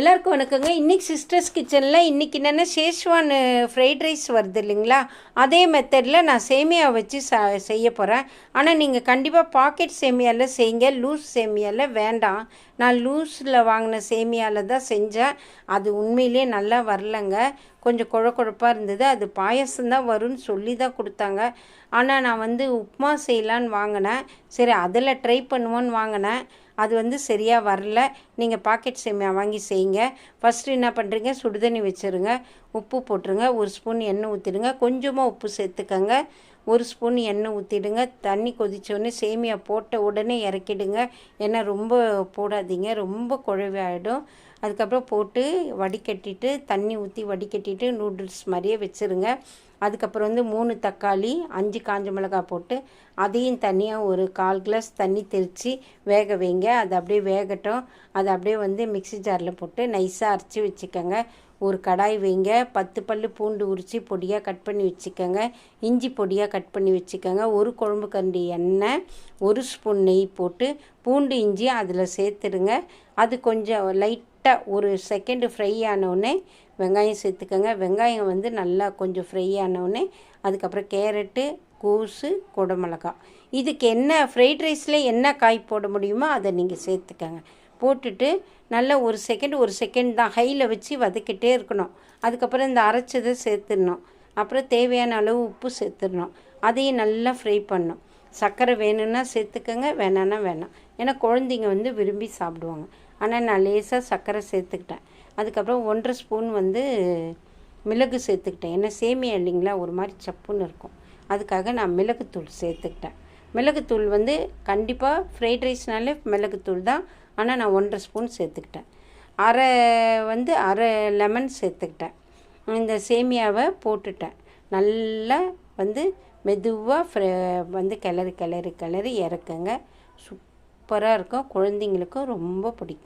எல்லாருக்கும் வணக்கங்க. இன்றைக்கி சிஸ்டர்ஸ் கிச்சனில் இன்றைக்கி என்னென்ன ஷேஷ்வான் ஃப்ரைட் ரைஸ் வருது இல்லைங்களா? அதே மெத்தடில் நான் சேமியா வச்சு ச செய்ய போகிறேன் ஆனால் நீங்கள் கண்டிப்பாக பாக்கெட் சேமியாவில் செய்யுங்க. லூஸ் சேமியாவில் வேண்டாம். நான் லூஸில் வாங்கின சேமியாவில் தான் செஞ்சேன். அது உண்மையிலே நல்லா வரலங்க. கொஞ்சம் குழக்குழப்பாக இருந்தது. அது பாயசம்தான் வரும்னு சொல்லி தான் கொடுத்தாங்க. ஆனால் நான் வந்து உப்புமா செய்யலான்னு வாங்கினேன். சரி அதில் ட்ரை பண்ணுவோன்னு வாங்கினேன். அது வந்து சரியாக வரல. நீங்கள் பாக்கெட் சேமியா வாங்கி செய்யுங்க. ஃபஸ்ட்டு என்ன பண்ணுறீங்க சுடுதண்ணி வச்சுருங்க. உப்பு போட்டுருங்க. ஒரு ஸ்பூன் எண்ணெய் ஊற்றிடுங்க கொஞ்சமாக உப்பு சேர்த்துக்கங்க. ஒரு ஸ்பூன் எண்ணெய் ஊற்றிடுங்க தண்ணி கொதித்தோடனே சேமியா போட்ட உடனே இறக்கிடுங்க. ஏன்னா ரொம்ப போடாதீங்க. ரொம்ப குழவாயிடும் அதுக்கப்புறம் போட்டு வடிகட்டிட்டு தண்ணி ஊற்றி வடிகட்டிட்டு நூடுல்ஸ் மாதிரியே வச்சுருங்க. அதுக்கப்புறம் வந்து மூணு தக்காளி அஞ்சு காஞ்ச மிளகாய் போட்டு அதையும் தனியாக ஒரு கால் கிளாஸ் தண்ணி தெளித்து வேக வைங்க. அது அப்படியே வேகட்டும். அதை அப்படியே வந்து மிக்ஸி ஜாரில் போட்டு நைஸாக அரைச்சி வச்சுக்கோங்க. ஒரு கடாய் வைங்க. பத்து பல் பூண்டு உரித்து பொடியாக கட் பண்ணி வச்சுக்கோங்க. இஞ்சி பொடியாக கட் பண்ணி வச்சுக்கோங்க. ஒரு குழம்பு கண்டி எண்ணெய் ஒரு ஸ்பூன் நெய் போட்டு பூண்டு இஞ்சி அதில் சேர்த்துடுங்க. அது கொஞ்சம் லைட்டாக ஒரு செகண்டு ஃப்ரை ஆனவுடனே வெங்காயம் சேர்த்துக்கோங்க. வெங்காயம் வந்து நல்லா கொஞ்சம் ஃப்ரை ஆனவுடனே அதுக்கப்புறம் கேரட்டு கோஸு குடமிளகா இதுக்கு என்ன ஃப்ரைட் ரைஸில் என்ன காய் போட முடியுமோ அதை நீங்கள் சேர்த்துக்கோங்க. போட்டுட்டு நல்லா ஒரு செகண்ட் ஒரு செகண்ட் தான். ஹையில் வச்சு வதக்கிட்டே இருக்கணும். அதுக்கப்புறம் இந்த அரைச்சதை சேர்த்துடணும். அப்புறம் தேவையான அளவு உப்பு சேர்த்துடணும். அதையும் நல்லா ஃப்ரை பண்ணணும். சர்க்கரை வேணும்னா சேர்த்துக்கோங்க வேணான்னா வேணாம். ஏன்னா குழந்தைங்க வந்து விரும்பி சாப்பிடுவாங்க. ஆனால் நான் லேசாக சர்க்கரை சேர்த்துக்கிட்டேன். அதுக்கப்புறம் ஒன்றரை ஸ்பூன் வந்து மிளகு சேர்த்துக்கிட்டேன். ஏன்னா சேமியா இல்லைங்களா? ஒரு மாதிரி சப்புன்னு இருக்கும். அதுக்காக நான் மிளகுத்தூள் சேர்த்துக்கிட்டேன். மிளகுத்தூள் வந்து கண்டிப்பாக ஃப்ரைட் ரைஸ்னாலே மிளகுத்தூள் தான். ஆனால் நான் ஒன்றரை ஸ்பூன் சேர்த்துக்கிட்டேன். அரை வந்து அரை லெமன் சேர்த்துக்கிட்டேன். இந்த சேமியாவை போட்டுட்டேன். நல்லா வந்து மெதுவாக ஃப்ரை வந்து கிளறி கிளறி கிளறி இறக்குங்க. சூப்பராக இருக்கும். குழந்தைங்களுக்கும் ரொம்ப பிடிக்கும்.